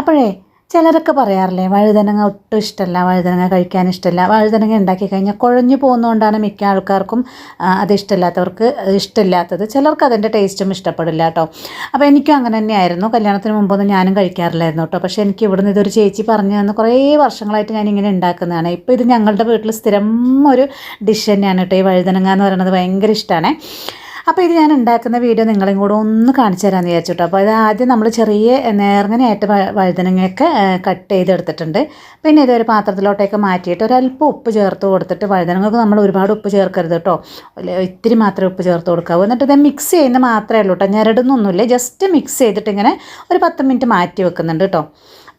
അപ്പോഴേ ചിലരൊക്കെ പറയാറില്ലേ വഴുതനങ്ങ ഒട്ടും ഇഷ്ടമല്ല വഴുതനങ്ങ കഴിക്കാൻ ഇഷ്ടമല്ല വഴുതനങ്ങ ഉണ്ടാക്കി കഴിഞ്ഞാൽ കുഴഞ്ഞു പോകുന്നതുകൊണ്ടാണ് മിക്ക ആൾക്കാർക്കും അത് ഇഷ്ടമില്ലാത്തവർക്ക് ഇഷ്ടമില്ലാത്തത്. ചിലർക്ക് അതിന്റെ ടേസ്റ്റും ഇഷ്ടപ്പെടില്ല കേട്ടോ. അപ്പോൾ എനിക്കും അങ്ങനെ തന്നെയായിരുന്നു. കല്യാണത്തിന് മുമ്പൊന്നും ഞാനും കഴിക്കാറില്ലായിരുന്നു കേട്ടോ. പക്ഷേ എനിക്ക് ഇവിടുന്ന് ഇതൊരു ചേച്ചി പറഞ്ഞു തന്ന് കുറേ വർഷങ്ങളായിട്ട് ഞാൻ ഇങ്ങനെ ഉണ്ടാക്കുന്നതാണ്. ഇപ്പോൾ ഇത് ഞങ്ങളുടെ വീട്ടിൽ സ്ഥിരം ഒരു ഡിഷ് തന്നെയാണ് കേട്ടോ. ഈ വഴുതനങ്ങ എന്ന് പറയുന്നത് ഭയങ്കര ഇഷ്ടമാണ്. അപ്പോൾ ഇത് ഞാൻ ഉണ്ടാക്കുന്ന വീഡിയോ നിങ്ങളെയും കൂടെ ഒന്ന് കാണിച്ചു തരാമെന്ന് വിചാരിച്ചിട്ടോ. അപ്പോൾ ഇത് ആദ്യം നമ്മൾ ചെറിയ നേർങ്ങനെയായിട്ട് വഴുതനങ്ങയൊക്കെ കട്ട് ചെയ്തെടുത്തിട്ടുണ്ട്. പിന്നെ ഇതൊരു പാത്രത്തിലോട്ടേക്ക് മാറ്റിയിട്ട് ഒരല്പം ഉപ്പ് ചേർത്ത് കൊടുത്തിട്ട് വഴുതനങ്ങൾക്ക് നമ്മൾ ഒരുപാട് ഉപ്പ് ചേർക്കരുത് കേട്ടോ. ഇത്തിരി മാത്രമേ ഉപ്പ് ചേർത്ത് കൊടുക്കാവൂ. എന്നിട്ട് ഇത് മിക്സ് ചെയ്യുന്ന മാത്രമേ ഉള്ളൂ കേട്ടോ. ഞരടുന്നൊന്നുമില്ല. ജസ്റ്റ് മിക്സ് ചെയ്തിട്ട് ഇങ്ങനെ ഒരു പത്ത് മിനിറ്റ് മാറ്റി വെക്കുന്നുണ്ട് കേട്ടോ.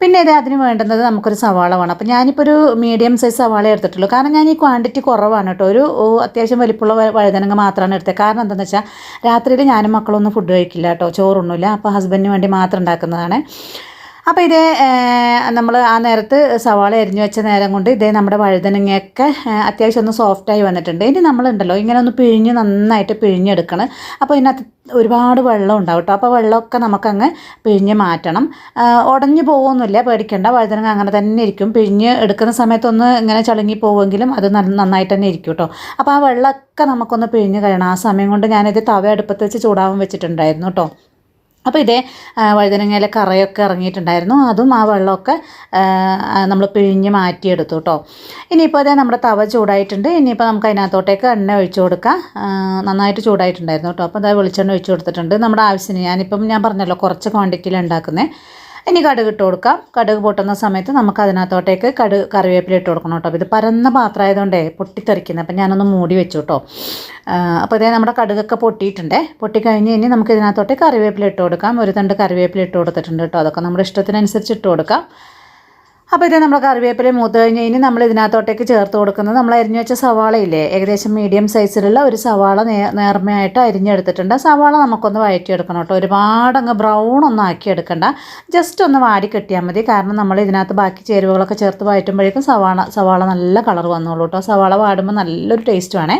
പിന്നെ ഇത് അതിന് വേണ്ടുന്നത് നമുക്കൊരു സവാള വേണം. അപ്പോൾ ഞാനിപ്പോൾ ഒരു മീഡിയം സൈസ് സവാള എടുത്തിട്ടുള്ളൂ. കാരണം ഞാൻ ഈ ക്വാണ്ടിറ്റി കുറവാണ് കേട്ടോ. ഒരു അത്യാവശ്യം വലിപ്പമുള്ള വഴുതനങ്ങ മാത്രമാണ് എടുത്തത് കാരണം എന്താണെന്ന് വെച്ചാൽ രാത്രിയിൽ ഞാനും മക്കളൊന്നും ഫുഡ് കഴിക്കില്ല കേട്ടോ. ചോറൊന്നുമില്ല. അപ്പോൾ ഹസ്ബൻഡിന് വേണ്ടി മാത്രം ഉണ്ടാക്കുന്നതാണ്. അപ്പോൾ ഇതേ നമ്മൾ ആ നേരത്ത് സവാള അരിഞ്ഞു വെച്ച നേരം കൊണ്ട് ഇതേ നമ്മുടെ വഴുതനങ്ങയൊക്കെ അത്യാവശ്യം ഒന്ന് സോഫ്റ്റായി വന്നിട്ടുണ്ട്. ഇനി നമ്മളുണ്ടല്ലോ ഇങ്ങനെ ഒന്ന് പിഴിഞ്ഞ് നന്നായിട്ട് പിഴിഞ്ഞെടുക്കണം. അപ്പോൾ ഇതിനകത്ത് ഒരുപാട് വെള്ളം ഉണ്ടാവും കേട്ടോ അപ്പോൾ വെള്ളമൊക്കെ നമുക്കങ്ങ് പിഴിഞ്ഞ് മാറ്റണം. ഉടഞ്ഞു പോകുന്നില്ല പേടിക്കേണ്ട. വഴുതനങ്ങ അങ്ങനെ തന്നെ ഇരിക്കും. പിഴിഞ്ഞ് എടുക്കുന്ന സമയത്തൊന്ന് ഇങ്ങനെ ചളുങ്ങി പോവുമെങ്കിലും അത് നന്ന- നന്നായിട്ട് തന്നെ ഇരിക്കും കേട്ടോ അപ്പോൾ ആ വെള്ളമൊക്കെ നമുക്കൊന്ന് പിഴിഞ്ഞ് കഴിയണം. ആ സമയം കൊണ്ട് ഞാനിത് തവ അടുപ്പത്ത് വെച്ച് ചൂടാവാൻ വെച്ചിട്ടുണ്ടായിരുന്നു കേട്ടോ അപ്പോൾ ഇതേ വഴുതനങ്ങയിലെ കറയൊക്കെ ഇറങ്ങിയിട്ടുണ്ടായിരുന്നു. അതും ആ വെള്ളമൊക്കെ നമ്മൾ പിഴിഞ്ഞ് മാറ്റിയെടുത്തു കേട്ടോ. ഇനിയിപ്പോൾ അതേ നമ്മുടെ തവ ചൂടായിട്ടുണ്ട്. ഇനിയിപ്പോൾ നമുക്ക് അതിനകത്തോട്ടേക്ക് എണ്ണ ഒഴിച്ചു കൊടുക്കാം. നന്നായിട്ട് ചൂടായിട്ടുണ്ടായിരുന്നു കേട്ടോ. അപ്പോൾ അതായത് വെളിച്ചെണ്ണ ഒഴിച്ചു കൊടുത്തിട്ടുണ്ട്. നമ്മുടെ ആവശ്യത്തിന്. ഞാനിപ്പം ഞാൻ പറഞ്ഞല്ലോ കുറച്ച് ക്വാണ്ടിറ്റിയിൽ ഉണ്ടാക്കുന്നത്. ഇനി കടുക് ഇട്ട് കൊടുക്കാം. കടുക് പൊട്ടുന്ന സമയത്ത് നമുക്ക് അതിനകത്തോട്ടേക്ക് കടുക് കറിവേപ്പില ഇട്ട് കൊടുക്കണം കേട്ടോ. ഇത് പരന്ന പാത്രമായതുകൊണ്ടേ പൊട്ടിത്തെറിക്കുന്നത്. അപ്പം ഞാനൊന്ന് മൂടി വെച്ചു കേട്ടോ. അപ്പോൾ ഇതേ നമ്മുടെ കടുകൊക്കെ പൊട്ടിയിട്ടുണ്ടേ. പൊട്ടിക്കഴിഞ്ഞ് കഴിഞ്ഞ് നമുക്ക് ഇതിനകത്തോട്ട് കറിവേപ്പില ഇട്ട് കൊടുക്കാം. ഒരു തണ്ട് കറിവേപ്പില ഇട്ട് കൊടുത്തിട്ടുണ്ട് കേട്ടോ. അതൊക്കെ നമ്മുടെ ഇഷ്ടത്തിനനുസരിച്ച് ഇട്ട് കൊടുക്കാം. അപ്പോൾ ഇത് നമ്മൾ കറിവേപ്പില മൂത്ത് കഴിഞ്ഞ് ഇനി നമ്മൾ ഇതിനകത്തോട്ടേക്ക് ചേർത്ത് കൊടുക്കുന്നത് നമ്മൾ അരിഞ്ഞു വെച്ച സവാളയില്ലേ ഏകദേശം മീഡിയം സൈസിലുള്ള ഒരു സവാള നേ നേർമയായിട്ട് അരിഞ്ഞെടുത്തിട്ടുണ്ട്. സവാള നമുക്കൊന്ന് വഴറ്റിയെടുക്കണം കേട്ടോ. ഒരുപാട് അങ്ങ് ബ്രൗൺ ഒന്നും ആക്കിയെടുക്കണ്ട. ജസ്റ്റ് ഒന്ന് വാടി കെട്ടിയാൽ മതി. കാരണം നമ്മൾ ഇതിനകത്ത് ബാക്കി ചേരുവകളൊക്കെ ചേർത്ത് വഴറ്റുമ്പോഴേക്കും സവാള സവാള നല്ല കളർ വന്നോളൂ കേട്ടോ. സവാള വാടുമ്പോൾ നല്ലൊരു ടേസ്റ്റ് വേണേ.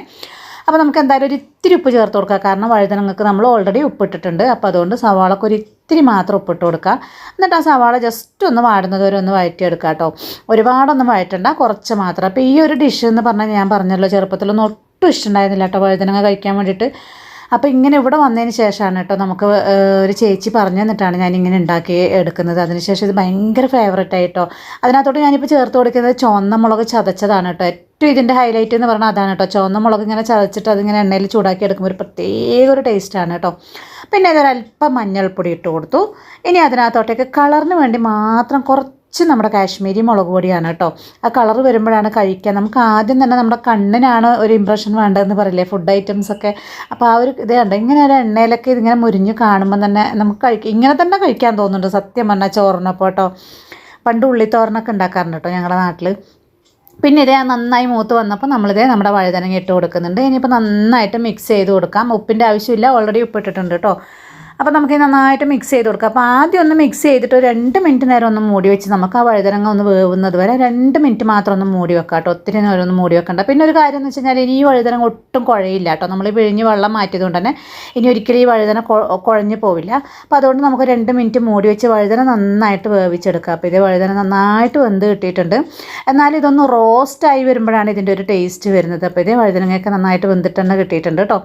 അപ്പോൾ നമുക്ക് എന്തായാലും ഒരു ഇത്തിരി ഉപ്പ് ചേർത്ത് കൊടുക്കുക കാരണം വഴുതനങ്ങൾക്ക് നമ്മൾ ഓൾറെഡി ഉപ്പിട്ടിട്ടുണ്ട്. അപ്പോൾ അതുകൊണ്ട് സവാളക്ക് ഒരു ഇത്തിരി മാത്രം ഉപ്പിട്ട് കൊടുക്കുക എന്നിട്ട് ആ സവാള ജസ്റ്റ് ഒന്ന് വാടുന്നത് വരെ ഒന്ന് വഴറ്റിയെടുക്കുക കേട്ടോ. ഒരുപാടൊന്നും വഴറ്റണ്ട കുറച്ച് മാത്രം. അപ്പോൾ ഈ ഒരു ഡിഷ് എന്ന് പറഞ്ഞാൽ ഞാൻ പറഞ്ഞല്ലോ ചെറുപ്പത്തിലൊന്നും ഒട്ടും ഇഷ്ടമുണ്ടായിരുന്നില്ല കേട്ടോ വഴുതനങ്ങ കഴിക്കാൻ വേണ്ടിയിട്ട്. അപ്പോൾ ഇങ്ങനെ ഇവിടെ വന്നതിന് ശേഷമാണ് കേട്ടോ നമുക്ക് ഒരു ചേച്ചി പറഞ്ഞു തന്നിട്ടാണ് ഞാൻ ഇങ്ങനെ ഉണ്ടാക്കി എടുക്കുന്നത്. അതിനുശേഷം ഇത് ഭയങ്കര ഫേവറേറ്റ് ആയിട്ടോ അതിനകത്തോട്ട് ഞാനിപ്പോൾ ചേർത്ത് കൊടുക്കുന്നത് ചുവന്ന മുളക് ചതച്ചതാണ് കേട്ടോ. ഏറ്റവും ഇതിന്റെ ഹൈലൈറ്റ് എന്ന് പറഞ്ഞാൽ അതാണ് കേട്ടോ ചുവന്ന മുളക് ഇങ്ങനെ ചതച്ചിട്ട് അതിങ്ങനെ എണ്ണയിൽ ചൂടാക്കി എടുക്കുമ്പോൾ ഒരു പ്രത്യേക ഒരു ടേസ്റ്റാണ് കേട്ടോ പിന്നെ ഇതൊരല്പം മഞ്ഞൾപ്പൊടി ഇട്ട് കൊടുത്തു. ഇനി അതിനകത്തോട്ടേക്ക് കളറിന് വേണ്ടി മാത്രം കുറച്ച് നമ്മുടെ കാശ്മീരി മുളക് പൊടിയാണ് കേട്ടോ ആ കളർ വരുമ്പോഴാണ് കഴിക്കുക നമുക്ക് ആദ്യം തന്നെ നമ്മുടെ കണ്ണിനാണ് ഒരു ഇമ്പ്രഷൻ വേണ്ടതെന്ന് പറയില്ലേ? ഫുഡ് ഐറ്റംസ് ഒക്കെ. അപ്പോൾ ആ ഒരു ഇത് ഇങ്ങനെ ഒരു എണ്ണയിലൊക്കെ ഇതിങ്ങനെ മുരിഞ്ഞ് കാണുമ്പോൾ തന്നെ നമുക്ക് കഴിക്കാം ഇങ്ങനെ തന്നെ കഴിക്കാൻ തോന്നുന്നുണ്ട് സത്യം പറഞ്ഞാൽ ചോറിനപ്പോൾ കേട്ടോ പണ്ട് ഉള്ളിത്തോരനൊക്കെ ഉണ്ടാക്കാറുണ്ട് കേട്ടോ ഞങ്ങളുടെ നാട്ടിൽ പിന്നെ ഇതേ നന്നായി മൂത്ത് വന്നപ്പോൾ നമ്മളിതേ നമ്മുടെ വഴുതനങ്ങ ഇട്ട് കൊടുക്കുന്നുണ്ട്. ഇനിയിപ്പോൾ നന്നായിട്ട് മിക്സ് ചെയ്ത് കൊടുക്കാം. ഉപ്പിന്റെ ആവശ്യമില്ല. ഓൾറെഡി ഉപ്പിട്ടിട്ടുണ്ട് കേട്ടോ. അപ്പോൾ നമുക്ക് നന്നായിട്ട് മിക്സ് ചെയ്ത് കൊടുക്കാം. അപ്പോൾ ആദ്യം ഒന്ന് മിക്സ് ചെയ്തിട്ട് രണ്ട് മിനിറ്റ് നേരം ഒന്ന് മൂടി വെച്ച് നമുക്ക് ആ വഴുതനങ്ങ ഒന്ന് വേവുന്നത് വരെ രണ്ട് മിനിറ്റ് മാത്രം ഒന്ന് മൂടി വെക്കാം കേട്ടോ. ഒത്തിരി നേരം ഒന്ന് മൂടി വെക്കണ്ട. പിന്നെ ഒരു കാര്യം എന്ന് വെച്ച് കഴിഞ്ഞാൽ ഇനി ഈ വഴുതനങ്ങ ഒട്ടും കുഴയില്ല കേട്ടോ. നമ്മൾ പിഴിഞ്ഞ് വെള്ളം മാറ്റിയത് കൊണ്ട് തന്നെ ഇനി ഒരിക്കലും ഈ വഴുതന കുഴഞ്ഞ് കുഴഞ്ഞു പോവില്ല. അപ്പോൾ അതുകൊണ്ട് നമുക്ക് രണ്ട് മിനിറ്റ് മൂടി വെച്ച് വഴുതന നന്നായിട്ട് വേവിച്ചെടുക്കുക അപ്പോൾ ഇത് വഴുതന നന്നായിട്ട് വെന്ത് കിട്ടിയിട്ടുണ്ട്. എന്നാൽ ഇതൊന്ന് റോസ്റ്റായി വരുമ്പോഴാണ് ഇതിന്റെ ഒരു ടേസ്റ്റ് വരുന്നത്. അപ്പോൾ ഇതേ വഴുതനങ്ങയൊക്കെ നന്നായിട്ട് വെന്തിട്ട് തന്നെ കിട്ടിയിട്ടുണ്ട് കേട്ടോ.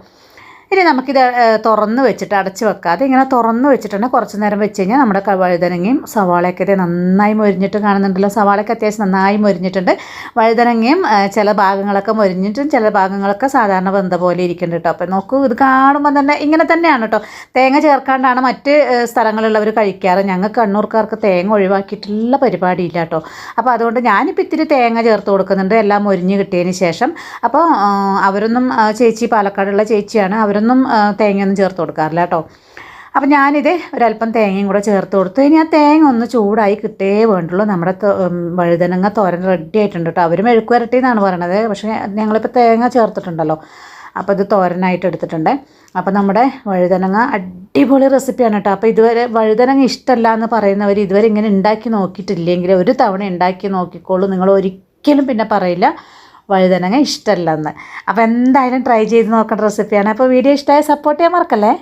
ഇനി നമുക്കിത് തുറന്ന് വെച്ചിട്ട് അടച്ച് വെക്കാതെ ഇങ്ങനെ തുറന്ന് വെച്ചിട്ടുണ്ട്. കുറച്ച് നേരം വെച്ച് കഴിഞ്ഞാൽ നമ്മുടെ വഴുതനങ്ങയും സവാളയൊക്കെ ഇത് നന്നായി മൊരിഞ്ഞിട്ട് കാണുന്നുണ്ടല്ലോ. സവാളയൊക്കെ അത്യാവശ്യം നന്നായി മൊരിഞ്ഞിട്ടുണ്ട്. വഴുതനങ്ങയും ചില ഭാഗങ്ങളൊക്കെ മൊരിഞ്ഞിട്ടും ചില ഭാഗങ്ങളൊക്കെ സാധാരണ വെന്ത പോലെ ഇരിക്കുന്നുണ്ട് കേട്ടോ. അപ്പോൾ നോക്കൂ ഇത് കാണുമ്പോൾ തന്നെ ഇങ്ങനെ തന്നെയാണ് കേട്ടോ. തേങ്ങ ചേർക്കാണ്ടാണ് മറ്റ് സ്ഥലങ്ങളിലുള്ളവർ കഴിക്കാറ്. ഞങ്ങൾക്ക് കണ്ണൂർക്കാർക്ക് തേങ്ങ ഒഴിവാക്കിയിട്ടുള്ള പരിപാടിയില്ല കേട്ടോ. അപ്പോൾ അതുകൊണ്ട് ഞാനിപ്പോൾ ഇത്തിരി തേങ്ങ ചേർത്ത് കൊടുക്കുന്നുണ്ട്. എല്ലാം മൊരിഞ്ഞ് കിട്ടിയതിന് ശേഷം. അപ്പോൾ അവരൊന്നും ചേച്ചി പാലക്കാടുള്ള ചേച്ചിയാണ്. അവരൊന്നും ആ, തേങ്ങയൊന്നും ചേർത്ത് കൊടുക്കാറില്ല കേട്ടോ. അപ്പം ഞാനിത് ഒരല്പം തേങ്ങയും കൂടെ ചേർത്ത് കൊടുത്തു. ഇനി ആ തേങ്ങ ഒന്ന് ചൂടായി കിട്ടേ വേണ്ടുള്ളൂ. നമ്മുടെ വഴുതനങ്ങ തോരൻ റെഡി ആയിട്ടുണ്ട് കേട്ടോ. അവർ മെഴുക്ക് വരട്ടി എന്നാണ് പറയണത്. പക്ഷേ ഞങ്ങളിപ്പോൾ തേങ്ങ ചേർത്തിട്ടുണ്ടല്ലോ. അപ്പോൾ ഇത് തോരനായിട്ട് എടുത്തിട്ടുണ്ട്. അപ്പോൾ നമ്മുടെ വഴുതനങ്ങ അടിപൊളി റെസിപ്പിയാണ് കേട്ടോ. അപ്പോൾ ഇതുവരെ വഴുതനങ്ങ ഇഷ്ടമല്ല എന്ന് പറയുന്നവർ ഇതുവരെ ഇങ്ങനെ ഉണ്ടാക്കി നോക്കിയിട്ടില്ലെങ്കിൽ ഒരു തവണ ഉണ്ടാക്കി നോക്കിക്കോളൂ. നിങ്ങൾ ഒരിക്കലും പിന്നെ പറയില്ല. വഴുതനങ്ങ ഇഷ്ടമല്ലെന്ന്. അപ്പോൾ എന്തായാലും ട്രൈ ചെയ്ത് നോക്കേണ്ട റെസിപ്പിയാണ് അപ്പോൾ വീഡിയോ ഇഷ്ടമായ സപ്പോർട്ട് ചെയ്യാൻ മറക്കല്ലേ?